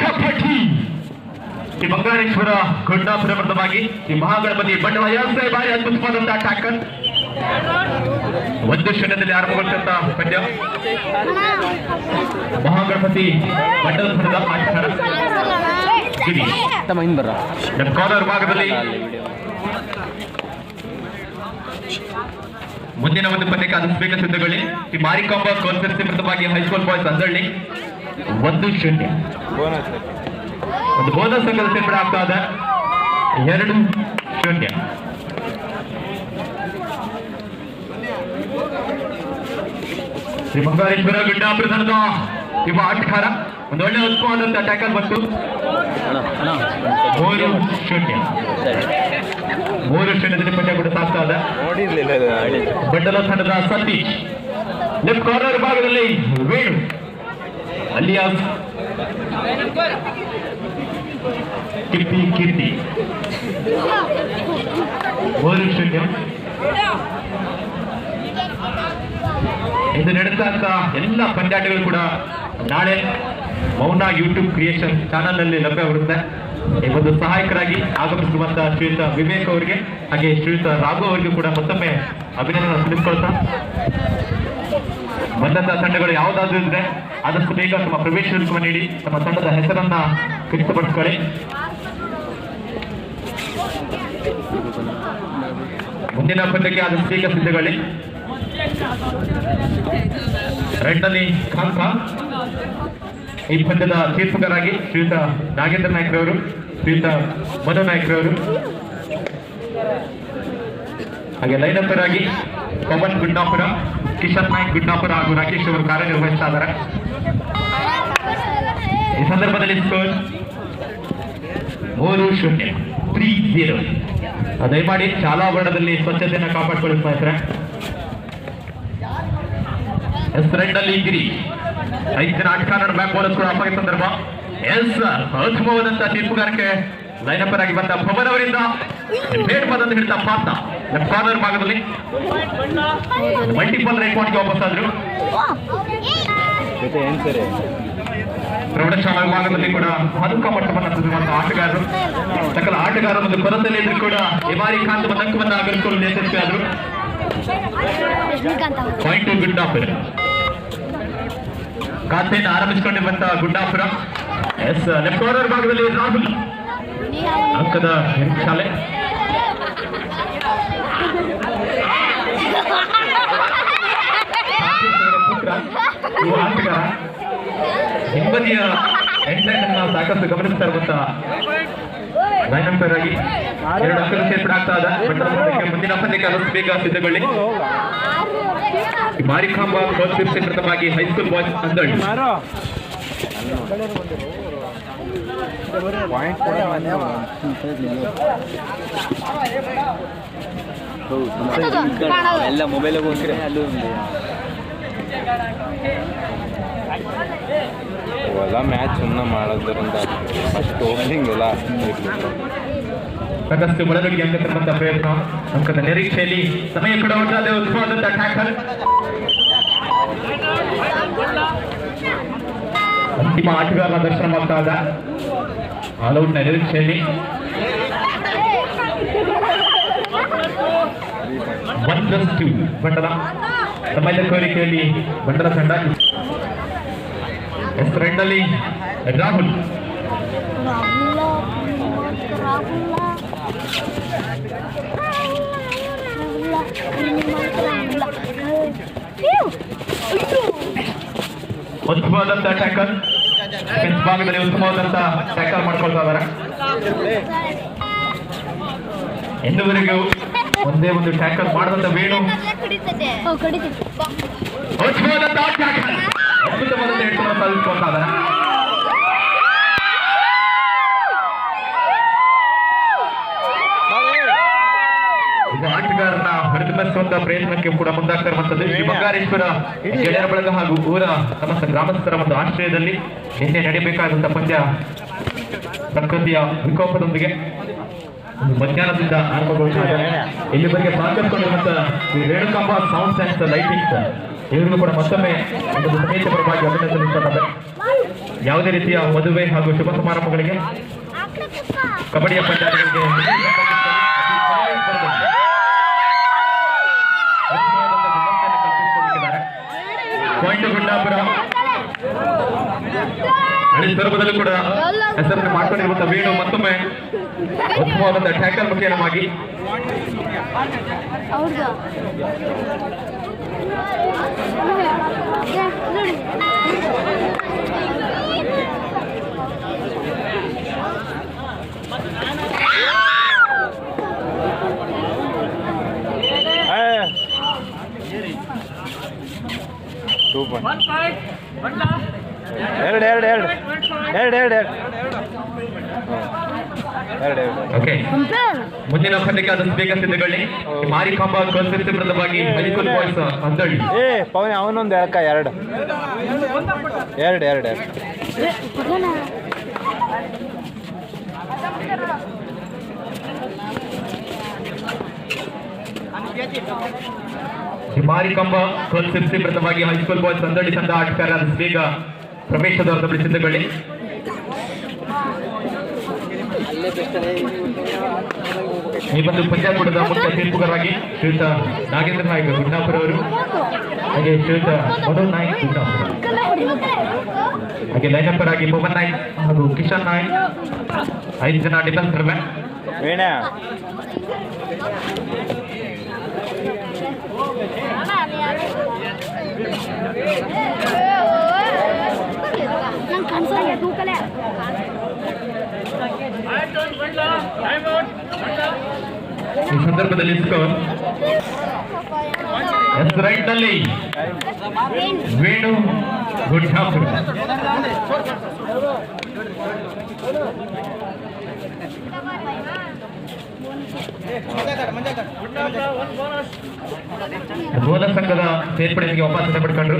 ಕಪಟಿ. ಈ ಬಂಗಾರೇಶ್ವರ ಗೊಂಡಾಪುರ ಪ್ರಥಮವಾಗಿ ಈ ಮಹಾಗಣಪತಿ ಬಂಡವಾಳ ವ್ಯವಸಾಯ ಬಾರಿ ಅದ್ಭುತವಾದಂತಹ ಟಾಕನ್. ಒಂದು ಶೂನ್ಯದಲ್ಲಿ ಆರಂಭಗೊಂಡಂತ ಪದ್ಯ. ಮಹಾಗಣಪತಿ ಬಂಡಲಪುರದ ಆಚಾರ. ನಮ್ಮ ಕಾರ್ನರ್ ಭಾಗದಲ್ಲಿ. ಮುಂದಿನ ಒಂದು ಪಂದ್ಯಕ್ಕೆ ಆದಿಸಬೇಕ ಸಿದ್ಧಗೊಳ್ಳಿ ಈ ಮಾರಿಕಾಂಬ ಕಾನ್ಫರೆನ್ಸ್ ಮೃತವಾಗಿ ಹೈಸ್ಕೂಲ್ ಬಾಯ್ಸ್ ಅಂದಳ್ಳಿ ಒಂದು ಶೂನ್ಯ. ಒಂದು ಬೋನಸ್ ಸಂಘದ ಸೇರ್ಪಡೆ ಆಗ್ತಾ ಇದೆ. ಎರಡು ಶೂನ್ಯ. ಶ್ರೀ ಬಂಗಾರೇಶ್ವರ ಇವ ಆಟಕಾರ ಆಟಗಾರ. ಒಂದು ಒಳ್ಳೆ ಉತ್ಪಾದಂತ ಟ್ಯಾಕಲ್ ಬಂತು. ಮೂರು ಶೂನ್ಯ. ಮೂರು ಶೂನ್ಯದಲ್ಲಿ ಪಂದ್ಯ ಕೂಡ ಸಾಗ್ತಾ ಇದೆ ಬಂಡಲ ತಂಡದ ಸತೀಶ್. ಲೆಫ್ಟ್ ಕಾರ್ನರ್ ಭಾಗದಲ್ಲಿ ವೇಣು. ಅಲಿಯಾಸ್ ಕಿರ್ತಿ ಕೀರ್ತಿ. ಮೂರು ಶೂನ್ಯ ಇದು ನಡೆದಂತ ಎಲ್ಲ ಪಂದ್ಯಾಟಗಳು ಕೂಡ ನಾಳೆ ಮೌನ ಯೂಟ್ಯೂಬ್ ಕ್ರಿಯೇಷನ್ ಚಾನಲ್ನಲ್ಲಿ ಲಭ್ಯವಿರುತ್ತೆ ಈ ಒಂದು ಸಹಾಯಕರಾಗಿ ಆಗಮಿಸಿರುವಂತಹ ಶ್ರೀಯುತ ವಿವೇಕ್ ಅವರಿಗೆ, ಹಾಗೆ ಶ್ರೀಯುತ ರಾಘು ಅವರಿಗೂ ಕೂಡ ಮತ್ತೊಮ್ಮೆ ಅಭಿನಂದನೆ ಸಲ್ಲಿಸ್ಕೊಳ್ತಾ. ಬಂದಂತಹ ತಂಡಗಳು ಯಾವುದಾದ್ರೂ ಇದ್ರೆ ಆದಷ್ಟು ಬೇಗ ತಮ್ಮ ಪ್ರವೇಶ ಶುಲ್ಕವನ್ನು ನೀಡಿ, ತಮ್ಮ ತಂಡದ ಹೆಸರನ್ನ ಖಚಿತಪಡಿಸ್ಕೊಳ್ಳಿ. ಮುಂದಿನ ಪಂದ್ಯಕ್ಕೆ ಆದಷ್ಟು ಬೇಗ ಸಿದ್ಧಗೊಳ್ಳಿ. ರೆಡ್ನಲ್ಲಿ ಕಾಂತ. ಈ ಪಂದ್ಯದ ತೀರ್ಪುಗಾರಾಗಿ ಶ್ರೀಯುತ ನಾಗೇಂದ್ರ ನಾಯ್ಕರವರು, ಶ್ರೀಯುತ ಮನು ನಾಯ್ಕರವರು. ಹಾಗೆ ಲೈನಪ್ಪರ್ ಆಗಿ ಪವನ್ ಗುಡ್ನಾಪುರ, ಕಿಶನ್ ನಾಯ್ಕ್ ಗುಡ್ನಾಪುರ ಹಾಗೂ ರಾಕೇಶ್ ಅವರು ಕಾರ್ಯನಿರ್ವಹಿಸ್ತಾ ಇದ್ದಾರೆ. ಈ ಸಂದರ್ಭದಲ್ಲಿ ಸ್ಕೋರ್ ಮೂರು ಶೂನ್ಯ ತ್ರೀ ಜೀರೋ ದಯಮಾಡಿ ಶಾಲಾವರಣದಲ್ಲಿ ಸ್ವಚ್ಛತೆಯನ್ನು ಕಾಪಾಡಿಕೊಳ್ಳುತ್ತಾ ಇದ್ದಾರೆ? ಎಸ್ ಇದ್ದೀರಿ. ಗಿರಿ ಐದು ಜನ ಆಟಗಾರರ ಬ್ಯಾಕ್ ಬೌಲರ್ಸ್ ಕೂಡ ಅಪಾಯ ಸಂದರ್ಭ. ಎಸ್ ಅದ್ಭುತವಾದಂತ ತೀರ್ಪುಗಾರಕ್ಕೆ ಲೈನಪ್ಪರ್ ಆಗಿ ಬಂದ ಪವನ್ ಅವರಿಂದ ಬೇಡ್ ಪದಂತ ಹಿಡಿದ ಪಾತ್ರ. ಲೆಫ್ಟ್ ಕಾರ್ನರ್ ಭಾಗದಲ್ಲಿ ಮಲ್ಟಿಪಲ್ ರೈಟ್ ಪಾಯಿಂಟ್ಗೆ ವಾಪಸ್ ಆದ್ರು. ಪ್ರೌಢಶಾಲಾ ವಿಭಾಗದಲ್ಲಿ ಕೂಡ ಹನುಕ ಮಟ್ಟವನ್ನು ತಂದಿರುವಂತಹ ಆಟಗಾರರು. ಸಕಲ ಆಟಗಾರರ ಒಂದು ಕೊರತೆಯಲ್ಲಿ ಇದ್ರು ಕೂಡ ಇಮಾರಿ ಕಾಂತ್ ಬಂದಂಕವನ್ನು ಯಶಸ್ವಿಯಾದರು. ರಜನಿಕಾಂತ್ ಅವರು. ಪಾಯಿಂಟ್ ಗುಡ್ಡಾಪುರ ಖಾತೆಯನ್ನು ಆರಂಭಿಸಿಕೊಂಡಿರುವಂತಹ ಗುಡ್ಡಾಪುರ ಎಸ್, ಲೆಫ್ಟ್ ಕಾರ್ನರ್ ಭಾಗದಲ್ಲಿ ರಾಹುಲ್. ಅಂಕದ ಶಾಲೆ. ಹಿಂಬದಿಯ ಎಂಟೈನ್ ಅನ್ನ ಸಾಕಷ್ಟು ಗಮನಿಸ್ತಾ ಇರುವಂತಹ ಲೈನ್ ಅಂಪೈರ್ ಆಗಿ ಎರಡು ಅಂಕದ ಸೇರ್ಪಡೆ ಆಗ್ತಾ ಇದೆ. ಮುಂದಿನ ಪಂದ್ಯಕ್ಕೆ ಬೇಗ ಸಿದ್ಧಗೊಳ್ಳಿ. ಮಾರಿಕಾಂಬ ಕೋಲ್ಫಿಪ್ ಪ್ರಥಮವಾಗಿ ಹೈಸ್ಕೂಲ್ ಬಾಯ್ಸ್ ಅಂದಳ್ಳಿ ಎಲ್ಲ ಮೊಬೈಲ್ ಹೋಗ್ತೀರಾ. ಅಲ್ಲೂ ಇವೆಲ್ಲ ಮ್ಯಾಚ್ ಸುಮ್ಮನೆ ಮಾಡೋದ್ರಿಂದ ಫಸ್ಟ್ ಓಪನಿಂಗ್ ಎಲ್ಲ ಸಾಕಷ್ಟು ಒಳಗಡೆ ಅಂಕ ತರುವಂತಹ ಪ್ರಯತ್ನ ಅಂಕದ ನಿರೀಕ್ಷೆಯಲ್ಲಿ ಸಮಯ ಕೂಡ ಒಟ್ಟಾದ ಉತ್ತಮವಾದಂತಹ ಟ್ಯಾಕಲ್ ಅಂತಿಮ ಆಟಗಾರನ ದರ್ಶನವಾಗ್ತಾ ಇದ್ದ ಆಲ್ಔಟ್ನ ನಿರೀಕ್ಷೆಯಲ್ಲಿ ಒನ್ ಪ್ಲಸ್ ಟೂ ಬಂಡಲ ಸಮಯದ ಕೋರಿಕೆಯಲ್ಲಿ ಬಂಡಲ ತಂಡ ಎಸ್ ರೆಡ್ನಲ್ಲಿ ರಾಹುಲ್ ಉತ್ತಮವಾದಂತ ಟ್ಯಾಕಲ್ ಡಿಫೆನ್ಸ್ ಭಾಗದಲ್ಲಿ ಉತ್ತಮವಾದಂತ ಟ್ಯಾಕಲ್ ಮಾಡ್ಕೊಳ್ತಾ ಇದಾರೆ ಇನ್ನುವರೆಗೂ ಒಂದೇ ಒಂದು ಟ್ಯಾಕಲ್ ಮಾಡದಂತ ವೇಣು. ಅದ್ಭುತವಾದಂತ ಹಿಡಿತವನ್ನು ಸಾಧಿಸ್ಕೊಳ್ತಾ ಇದ್ದಾರೆ ಆಟಗಾರನ ಹೊರತುಪಡಿಸುವಂತ ಪ್ರಯತ್ನಕ್ಕೆ ಕೂಡ ಮುಂದಾಗ್ತಾ ಇರುವಂತದ್ದು ಶ್ರೀ ಬಂಗಾರೇಶ್ವರ ಗೆಳೆಯರ ಬಳಗ ಹಾಗೂ ಊರ ಸಮಸ್ತ ಗ್ರಾಮಸ್ಥರ ಒಂದು ಆಶ್ರಯದಲ್ಲಿ ನಿನ್ನೆ ನಡೆಯಬೇಕಾದಂತ ಪಂದ್ಯ ಪ್ರಕೃತಿಯ ವಿಕೋಪದೊಂದಿಗೆ ಮಧ್ಯಾಹ್ನದಿಂದ ಆರಂಭಗೊಳ್ತಾ ಇದೆ ಇಲ್ಲಿವರೆಗೆ ಸಹಕರಿಸಿಕೊಂಡಿರುವಂತ Renukamba Renukamba sound science lightings ಇವರಿಗೂ ಕೂಡ ಮತ್ತೊಮ್ಮೆ ಒಂದು ಸಮಿತಿ ಪರವಾಗಿ ಅಭಿನಂದನೆ ಯಾವುದೇ ರೀತಿಯ ಮದುವೆ ಹಾಗೂ ಶುಭ ಸಮಾರಂಭಗಳಿಗೆ ಕಬಡ್ಡಿಯ ಪಂಚಾಯತ್ಗಳಿಗೆ ಗುಂಡಾಪುರ ಹಳಿ ಸ್ವರೂಪದಲ್ಲೂ ಕೂಡ ಹೆಸರನ್ನು ಮಾಡ್ಕೊಂಡಿರುವಂತಹ ವೇಣು ಮತ್ತೊಮ್ಮೆ ಉತ್ತಮವಾದಂತಹ ಟ್ಯಾಕಲ್ ಮುಖೇನವಾಗಿ ಸೂಪರ್ ಎರಡು ಎರಡು ಎರಡು ಎರಡು ಎರಡು ಎರಡು ಓಕೆ ಮುಂದಿನ ಪಂದ್ಯಕ್ಕೆ ಅದನ್ನು ಬೇಗ ಸಿದ್ಧಗೊಳ್ಳಿ. ಮಾರಿಕಾಂಬ ಕಲ್ಸಿತ್ತು ಪ್ರದವಾಗಿ ಮಲಿಕುಲ್ ಬಾಯ್ಸ್ ಅಂದಳ್ಳಿ ಏ ಪವನ್ ಅವನೊಂದು ಎರಕ ಎರಡು. ಎರಡು ಎರಡು ಎರಡು. ಮಾರಿಕಂಬ ಕಲ್ಸಿತ್ತು ಪ್ರದವಾಗಿ ಹೈಸ್ಕೂಲ್ ಬಾಯ್ಸ್ ಅಂದಳ್ಳಿ ತಂದ ಆಟಗಾರ ಬೇಗ ಪ್ರವೇಶದ ಸಿದ್ಧಗೊಳ್ಳಿ. ಈ ಒಂದು ಪಂಚಾಯತ್ ಮುಖ್ಯ ತೀರ್ಪುಗಾರರಾಗಿ ಶ್ರೀಯುತ ನಾಗೇಂದ್ರ ನಾಯ್ಕ ಗುಂಡಾಪುರ ಅವರು ಹಾಗೆ ಶ್ರೀಯುತ ಮನೋಜ್ ನಾಯ್ಕ್ ಗುಂಡಾಪುರ ಹಾಗೆ ಲೈನಪ್ಪರ್ ಆಗಿ ಪವನ್ ನಾಯ್ಕ್ ಹಾಗೂ ಕಿಶನ್ ನಾಯ್ಕ್ ಐದು ಜನ ಡಿಫೆನ್ಸ್ ವೀಣ. ನಂಗೆ ಕನ್ಸಲ್ಲ ತೂಕಲೆ ಈ ಸಂದರ್ಭದಲ್ಲಿ ಸ್ಕೋರ್ ಎಸ್ ರೈಟ್ ನಲ್ಲಿ ವೇಣು ಗುಂಡಾಪುರ ಬೋನಸ್ ಸಂಘದ ಸೇರ್ಪಡೆಗೆ ವಾಪಸ್ ಪಡ್ಕೊಂಡ್ರು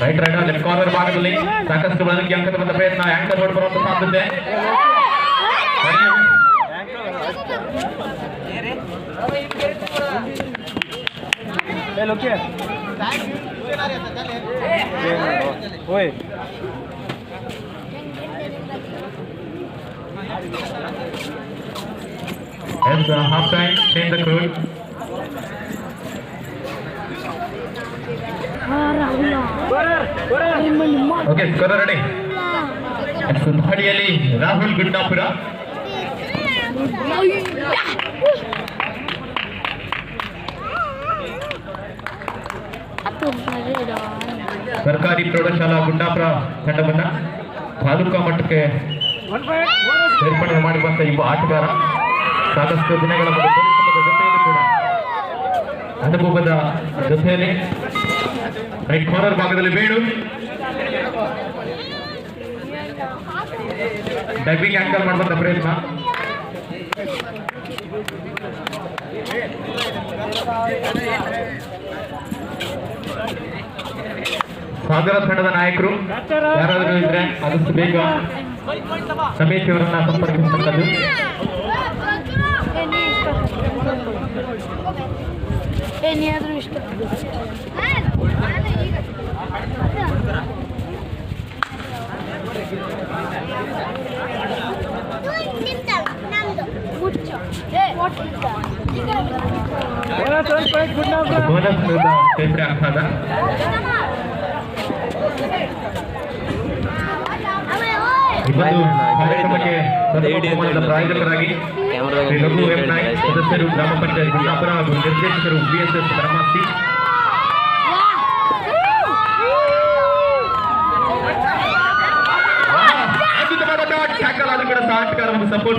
ರೈಟ್ ರೈಟ್ ಲೆಫ್ಟ್ ಕಾರ್ನರ್ ಭಾಗದಲ್ಲಿ ಸಾಕಷ್ಟು ಬಲಕ್ಕೆ ಅಂಕದ ಬಂದ ಪ್ರಯತ್ನ ಆಂಕರ್ ರೋಡ್ ಬರುವಂತ ಸಾಧ್ಯತೆ ಏ ಲೋಕೆ ಓಯ್ As the half time, change the code. Okay score ready ದಾಳಿಯಲ್ಲಿ ರಾಹುಲ್ ಗುಂಡಾಪುರ. ಸರ್ಕಾರಿ ಪ್ರೌಢಶಾಲಾ ಗುಂಡಾಪುರ ತಂಡವನ್ನ ತಾಲೂಕಾ ಮಟ್ಟಕ್ಕೆ ಸೇರ್ಪಡೆ ಮಾಡಿರುವಂತ ಇಬ್ಬ ಆಟಗಾರ. ಸಾಕಷ್ಟು ದಿನಗಳ ಜೊತೆಯಲ್ಲಿ ಕೂಡ ಅನುಭವದ ಜೊತೆಯಲ್ಲಿ ರೈಟ್ ಕಾರ್ನರ್ ಭಾಗದಲ್ಲಿ ಬೇಡು. ಡಬ್ಬಿಂಗ್ ಆಂಕರ್ ಮಾಡುವಂತ ಪ್ರಯತ್ನ. ಸಾಗರ ತಂಡದ ನಾಯಕರು, ಯಾರಾದರೂ ಇದ್ರೆ ಆದಷ್ಟು ಬೇಗ ಸಮೇತಿಯವರನ್ನ ಸಂಪರ್ಕಿಸಿದ್ದು ಏನಾದರೂ ಇಷ್ಟ. बोनस मुद्दा तिम्रा खाना ಇವತ್ತು ಕಾರ್ಯಕ್ರಮಕ್ಕೆ ಬಹುಮಾನದ ಪ್ರಾಯೋಜಕರಾಗಿ ಲಘು ನಾಯಕ್ ಸದಸ್ಯರು ಗ್ರಾಮ ಪಂಚಾಯತ್ ಗುಂಡಾಪುರ ಹಾಗೂ ನಿರ್ದೇಶಕರು ಬಿಎಸ್ಎಸ್ ಪರಮಾಸ್ತಿ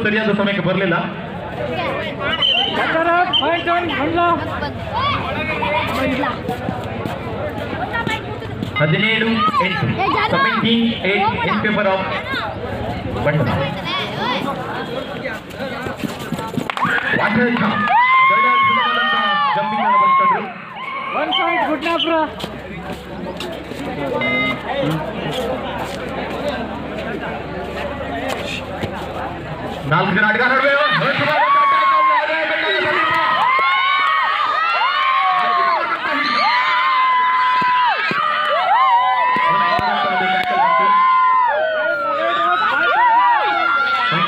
ಸರಿಯಾದ ಸಮಯಕ್ಕೆ ಬರಲಿಲ್ಲ ಹದಿನೇಳು ಎಂಟು seventeen eight in favour of ಬಂಡ ಜಂಪಿಂಗ್ ಬರ್ಕೊಂಡ್ರು ಒನ್ ಪಾಯಿಂಟ್ ಗುಡ್ನಾಪುರ ನಾಲ್ಕು ಜನ ಆಟಗಾರ ನಡುವೆ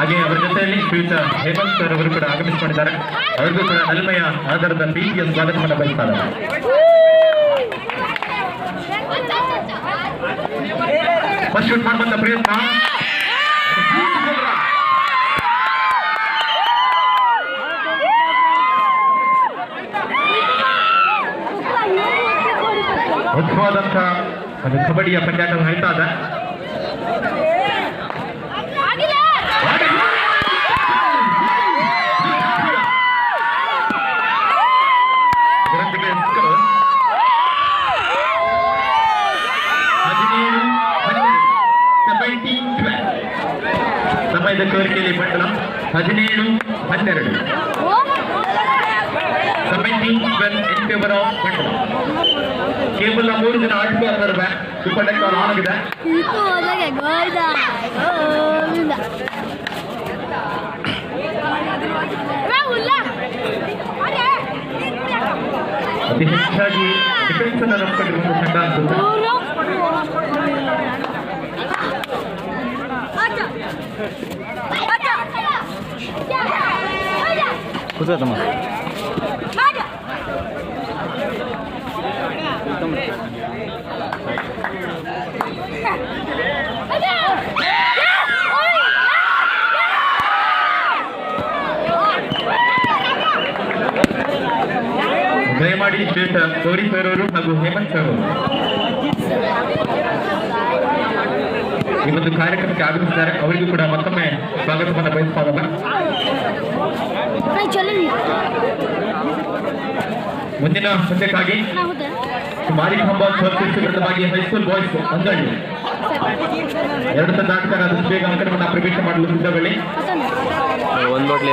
ಹಾಗೆ ಅವರ ಜೊತೆಯಲ್ಲಿ ಶ್ರೀಯುತ ಹೇಮಂತ್ ಸರ್ ಅವರು ಕೂಡ ಆಗಮಿಸಿಕೊಂಡಿದ್ದಾರೆ ಅವರಿಗೂ ಕೂಡ ನಲ್ಮೆಯ ಆಧಾರದ ಪ್ರೀತಿಯ ಸ್ವಾಗತವನ್ನು ಬಯಸ್ತಾ ಇದ್ದಾರೆ ಫಸ್ಟ್ ಶೂಟ್ ಮಾಡುವಂತ ಪ್ರಯತ್ನ ಅದ್ಭುತವಾದಂಥ ಒಂದು ಕಬಡ್ಡಿಯ ಪಂದ್ಯಾಟ ನಡೀತಾ ಇದೆ ಕೋರಿಕೆಯಲ್ಲಿ ಮಂಡಲ ಹದಿನೇಳು ಹನ್ನೆರಡು seventeen twelve in favour of ಮಂಡಲ ಕೇವಲ ಮೂರು ಜನ ಆಟಗಾರರ ಬ್ಯಾಟ್ ಸುಪರ್ಣಕ್ಕೆ ಆನ್ ಆಗಿದೆ ಇದು ಹೋದಾಗ ಗೋಯ್ದ ಗೋವಿಂದ ಅತಿ ಹೆಚ್ಚಾಗಿ ಡಿಫೆನ್ಸ್ ಅನ್ನು ನಂಬಿಕೊಂಡಿರುವ ತಂಡ ಅನ್ಸುತ್ತೆ ಕೂತ್ಕೋತಮ್ಮ ದಯಮಾಡಿ ಶ್ರೇಷ್ಠ ಗೌರಿ ಸರ್ ಅವರು ಹಾಗೂ ಹೇಮಂತ್ ಸರ್ ಅವರು ಈ ಒಂದು ಕಾರ್ಯಕ್ರಮಕ್ಕೆ ಆಗಮಿಸಿದ್ದಾರೆ. ಅವರಿಗೂ ಕೂಡ ಮತ್ತೊಮ್ಮೆ ಸ್ವಾಗತವನ್ನು ಬಯಸ್ತಾ ಇದ್ದಾರೆ ಚಲೋ ಮುಂದಿನ ಸದ್ಯಕ್ಕಾಗಿ ಮಾರಿ ವಿರುದ್ಧವಾಗಿ ಹೈಸ್ಕೂಲ್ ಬಾಯ್ಸ್ ಅಂಗಡಿ ಎರಡು ತಂಡ ಆಟಗಾರ ಬೇಗ ಅಂಕಣವನ್ನು ಪ್ರವೇಶ ಮಾಡಲು ಸಿದ್ಧಗೊಳ್ಳಿ ಒಂದು ಬಾಟ್ಲ್